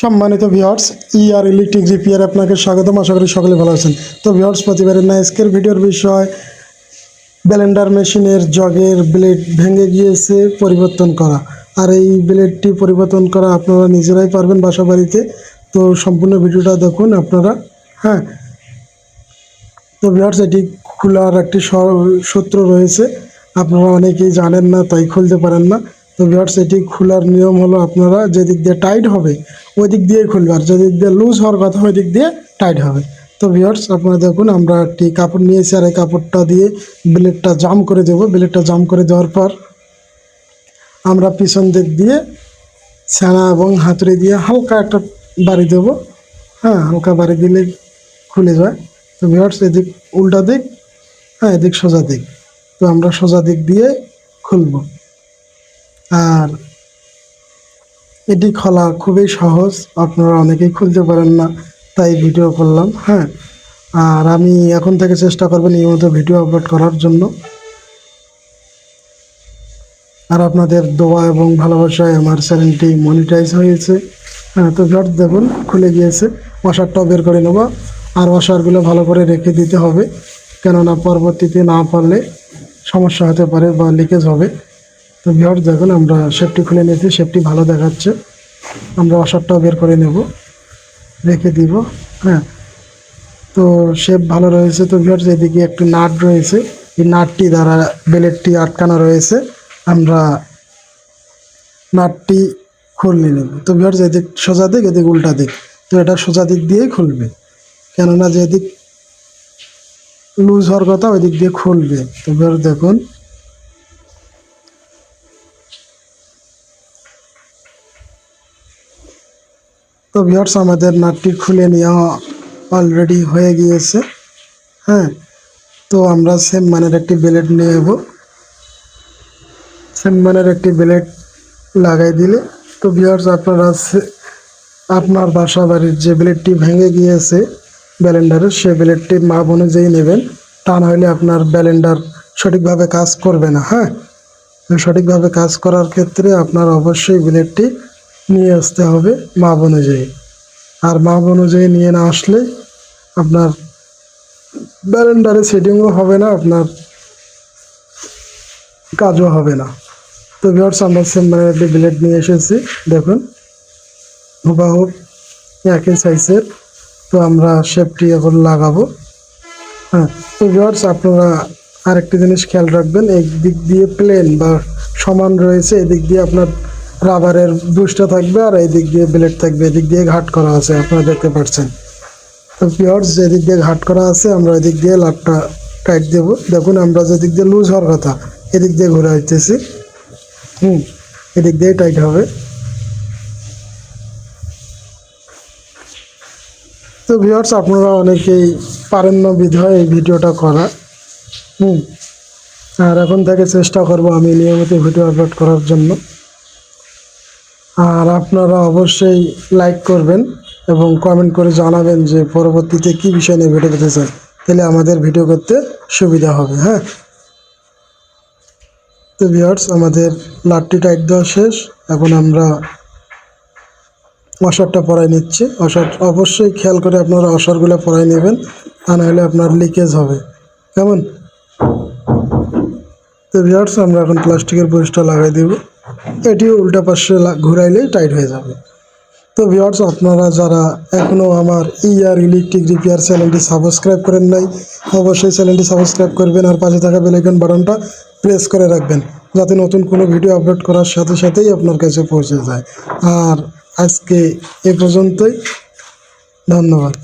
সম্মানিত viewers ER electric repair আপনাকে স্বাগতম, আশা করি সকলে ভালো আছেন। তো ভিউয়ার্স প্রতিবারের না, আজকের ভিডিওর বিষয় ব্লেন্ডার মেশিনের জগের ব্লেড ভেঙে গিয়েছে, পরিবর্তন করা। আর এই ব্লেডটি পরিবর্তন করা আপনারা নিজেরাই পারবেন বাসা বাড়িতে তো সম্পূর্ণ ভিডিওটা দেখুন আপনারা হ্যাঁ। তো ভিউয়ার্স এটি খোলার একটি সূত্র রয়েছে। আপনারা অনেকেই জানেন না, তাই খুলতে পারেন না। তো ভিউয়ার্স এটি খোলার নিয়ম হলো আপনারা যেদিক দিয়ে টাইট হবে ওই দিক দিয়েই খুলবে। আর যেদিক দিয়ে লুজ হওয়ার কথা ওই দিক দিয়ে টাইট হবে। তো ভিউয়ার্স আপনারা দেখুন, আমরা একটি কাপড় নিয়েছি আর এই কাপড়টা দিয়ে ব্লেডটা জাম করে দেবো। ব্লেডটা জাম করে দেওয়ার পর আমরা পিছন দিক দিয়ে ছানা এবং হাতুড়ি দিয়ে হালকা একটা বাড়ি দেবো। হ্যাঁ হালকা বাড়ি দিলে খুলে যায়। তো ভিউয়ার্স এদিক উল্টা দিক হ্যাঁ এদিক সোজা দিক। তো আমরা সোজা দিক দিয়ে খুলব। আর এটি খোলা খুবই সহজ, আপনারা অনেকেই খুলতে পারেন না, তাই ভিডিও করলাম হ্যাঁ। আর আমি এখন থেকে চেষ্টা করব নিয়মিত ভিডিও আপলোড করার জন্য। আর আপনাদের দোয়া এবং ভালোবাসায় আমার চ্যানেলটি মনিটাইজ হয়েছে। হ্যাঁ তো ভিউয়ার্স দেখুন, খুলে গিয়েছে। ওয়াশারটাও বের করে নেব। আর ওয়াশারগুলো ভালো করে রেখে দিতে হবে, কেননা পরবর্তীতে না পারলে সমস্যা হতে পারে বা লিকেজ হবে। তো ভিউয়ার্স, দেখুন, আমরা শেপটি খুলে নিয়েছি শেপটি ভালো দেখাচ্ছে। আমরা অসারটাও বের করে নেব, রেখে দিব হ্যাঁ। তো শেপ ভালো রয়েছে তো ভিউয়ার্স, এদিকে একটি নাট রয়েছে। এই নাটটি দ্বারা বেলেটটি আটকানো রয়েছে। আমরা নাটটি খুললে নেব। তো ভিউয়ার্স, এদিক সোজা দিক, এদিক উল্টা দিক। তো এটা সোজা দিক দিয়েই খুলবে। কেননা যেদিক লুজ হওয়ার কথা ওই দিক দিয়ে খুলবে। তো ভিউয়ার্স, দেখুন তো ভিউয়ার্স আমাদের নাটটি খুলে নেওয়া অলরেডি হয়ে গিয়েছে হ্যাঁ? তো আমরা সেম মানের একটি ব্লেড নিয়ে নেব। সেম মানের একটি ব্লেড লাগাই দিলে, তো ভিউয়ার্স আপনারা আপনার বাসা বাড়ির যে ব্লেডটি ভেঙে গিয়েছে ব্যালেন্ডারের সে ব্লেডটি মাপ অনুযায়ী নেবেন। তা নাহলে আপনার ব্যালেন্ডার সঠিকভাবে কাজ করবে না হ্যাঁ? সঠিকভাবে কাজ করার ক্ষেত্রে আপনার অবশ্যই ব্লেডটি নিয়ে আসতে হবে মাপ অনুযায়ী। আর মাপ অনুযায়ী নিয়ে না আসলে আপনার ব্যালেন্ডারে সেটিংও হবে না, আপনার কাজও হবে না। তো ভিওর্স আমরা সেম্বারের একটি ব্লেড নিয়ে এসেছি, দেখুন। হুবাহু একই সাইজের তো আমরা শেপটি এখন লাগাবো। হ্যাঁ তো ভিওর্স আপনারা আরেকটি জিনিস খেয়াল রাখবেন, এই দিক দিয়ে প্লেন বা সমান রয়েছে এদিক দিয়ে আপনার রাবারের বুশটা থাকবে আর এই দিক দিয়ে ব্লেড থাকবে, এদিক দিয়ে ঘাট করা আছে, আপনারা দেখতে পাচ্ছেন। তো পিওর্স যেদিক দিয়ে ঘাট করা আছে, আমরা এদিক দিয়ে লাটটা টাইট দেবো। দেখুন, আমরা যেদিক দিয়ে লুজ হওয়ার কথা, এদিক দিয়ে ঘুরে আসতেছি। হুম, এদিক দিয়ে টাইট হবে। তো ভিওর্স আপনারা অনেকেই পারেন না বিধয় এই ভিডিওটা করা। হুম, আর এখন থেকে চেষ্টা করব আমি নিয়মিত ভিডিও আপলোড করার জন্য। আর আপনারা অবশ্যই লাইক করবেন এবং কমেন্ট করে জানাবেন যে পরবর্তীতে কী বিষয় নিয়ে ভিডিও করতে চান। তাহলে আমাদের ভিডিও করতে সুবিধা হবে হ্যাঁ? তো ভিউয়ার্স আমাদের লাটটি একদম শেষ। এখন আমরা অসারটা পরাই নিচ্ছি। অসার অবশ্যই খেয়াল করে আপনারা অসারগুলো পরাই নেবেন, তা নাহলে আপনার লিকেজ হবে। কেমন? তো ভিউয়ার্স আমরা এখন প্লাস্টিকের বইসটা লাগাই দেব। এটি উল্টা পাশে লা- ঘুরাইলেই টাইট হয়ে যাবে। তো ভিউয়ার্স আপনারা যারা এখনও আমার ইআর ইলেকট্রিক রিপেয়ার চ্যানেলটি সাবস্ক্রাইব করেন নাই, অবশ্যই চ্যানেলটি সাবস্ক্রাইব করবেন আর পাশে থাকা বেলাইকন বাটনটা প্রেস করে রাখবেন, যাতে নতুন কোনো ভিডিও আপলোড করার সাথে সাথেই আপনার কাছে পৌঁছে যায়। আর আজকে এ পর্যন্তই, ধন্যবাদ।